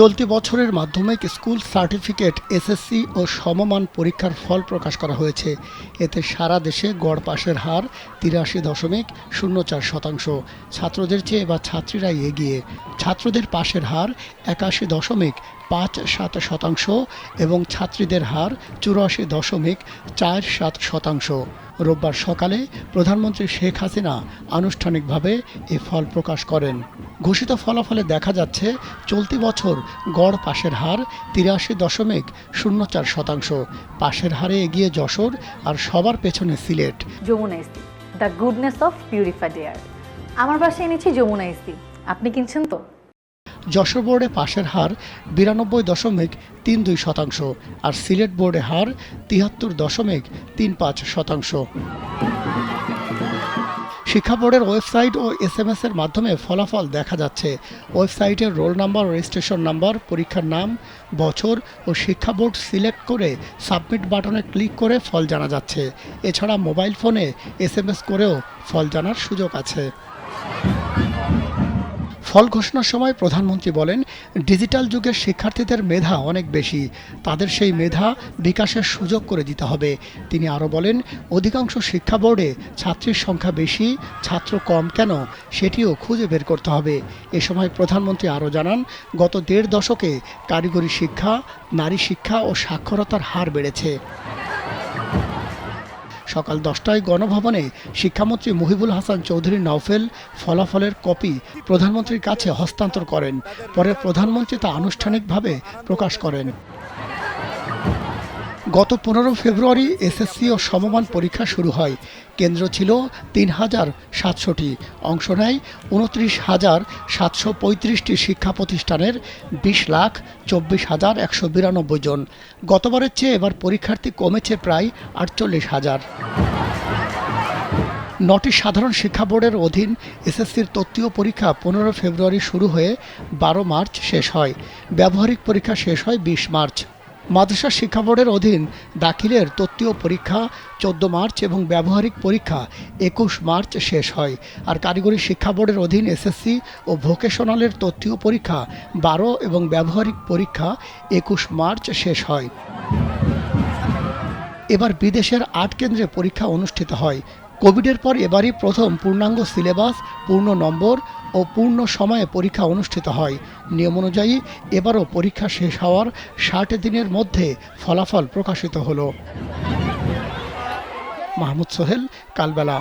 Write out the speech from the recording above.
চলতি বছরের মাধ্যমিক স্কুল সার্টিফিকেট এসএসসি ও সমমান পরীক্ষার ফল প্রকাশ করা হয়েছে। এতে সারা দেশে গড় পাশের হার তিরাশি দশমিক শূন্য চার শতাংশ। ছাত্রদের চেয়ে বা ছাত্রীরাই এগিয়ে। ছাত্রদের পাশের হার একাশি দশমিক পাঁচ সাত শতাংশ এবং ছাত্রীদের হার চুরাশি দশমিক চার সাত শতাংশ। রোববার সকালে প্রধানমন্ত্রী শেখ হাসিনা আনুষ্ঠানিকভাবে এ ফল প্রকাশ করেন। ঘোষিত ফলাফলে দেখা যাচ্ছে, চলতি বছর গড় পাশের হার তিরাশি দশমিক শূন্য চার শতাংশ। পাশের হারে এগিয়ে যশোর আর সবার পেছনে Sylhet. Jamuna EC the goodness of purified air. আমার বাসায় এনেছি যমুনা ইসি আপনি কিনছেন তো? যশোর বোর্ডে পাশের হার বিরানব্বই দশমিক তিন দুই শতাংশ আর সিলেট বোর্ডে হার তিয়াত্তর দশমিক তিন পাঁচ শতাংশ। শিক্ষা বোর্ডের ওয়েবসাইট ও এস এম এর মাধ্যমে ফলাফল দেখা যাচ্ছে। ওয়েবসাইটের রোল নাম্বার, রেজিস্ট্রেশন নাম্বার, পরীক্ষার নাম, বছর ও শিক্ষা বোর্ড সিলেক্ট করে সাবমিট বাটনে ক্লিক করে ফল জানা যাচ্ছে। এছাড়া মোবাইল ফোনে এস করেও ফল জানার সুযোগ আছে। ফল ঘোষণার সময় প্রধানমন্ত্রী বলেন, ডিজিটাল যুগের শিক্ষার্থীদের মেধা অনেক বেশি। তাদের সেই মেধা বিকাশের সুযোগ করে দিতে হবে। তিনি আরও বলেন, অধিকাংশ শিক্ষা বোর্ডে ছাত্রীর সংখ্যা বেশি, ছাত্র কম কেন? সেটিও খুঁজে বের করতে হবে। এ সময় প্রধানমন্ত্রী আরও জানান, গত দেড় দশকে কারিগরি শিক্ষা, নারী শিক্ষা ও সাক্ষরতার হার বেড়েছে। সকাল দশটায় গণভবনে শিক্ষামন্ত্রী মহিবুল হাসান চৌধুরী নওফেল ফলাফলের কপি প্রধানমন্ত্রীর কাছে হস্তান্তর করেন। পরে প্রধানমন্ত্রী তা আনুষ্ঠানিকভাবে প্রকাশ করেন। গত পনেরো ফেব্রুয়ারি এসএসসি ও সমমান পরীক্ষা শুরু হয়। কেন্দ্র ছিল তিন হাজার সাতশোটি। অংশ নেয় উনত্রিশ হাজার সাতশো পঁয়ত্রিশটি শিক্ষা প্রতিষ্ঠানের বিশ লাখ চব্বিশ হাজার একশো বিরানব্বই জন। গতবারের চেয়ে এবার পরীক্ষার্থী কমেছে প্রায় আটচল্লিশ হাজার। নটি সাধারণ শিক্ষা বোর্ডের অধীন এসএসসির তত্ত্বীয় পরীক্ষা পনেরো ফেব্রুয়ারি শুরু হয়ে বারো মার্চ শেষ হয়। ব্যবহারিক পরীক্ষা শেষ হয় বিশ মার্চ। মাদ্রাসা শিক্ষা বোর্ডের অধীন দাখিলের তত্ত্বীয় পরীক্ষা চোদ্দ মার্চ এবং ব্যবহারিক পরীক্ষা একুশ মার্চ শেষ হয়। আর কারিগরি শিক্ষা বোর্ডের অধীন এসএসসি ও ভোকেশনালের তত্ত্বীয় পরীক্ষা বারো এবং ব্যবহারিক পরীক্ষা একুশ মার্চ শেষ হয়। এবার বিদেশের আট কেন্দ্রে পরীক্ষা অনুষ্ঠিত হয়। কোভিডের পর এবারই প্রথম পূর্ণাঙ্গ সিলেবাস, পূর্ণ নম্বর ও পূর্ণ সময়ে পরীক্ষা অনুষ্ঠিত হয়। নিয়ম অনুযায়ী এবারও পরীক্ষা শেষ হওয়ার ষাট দিনের মধ্যে ফলাফল প্রকাশিত হলো। মাহমুদ সোহেল, কালবেলা।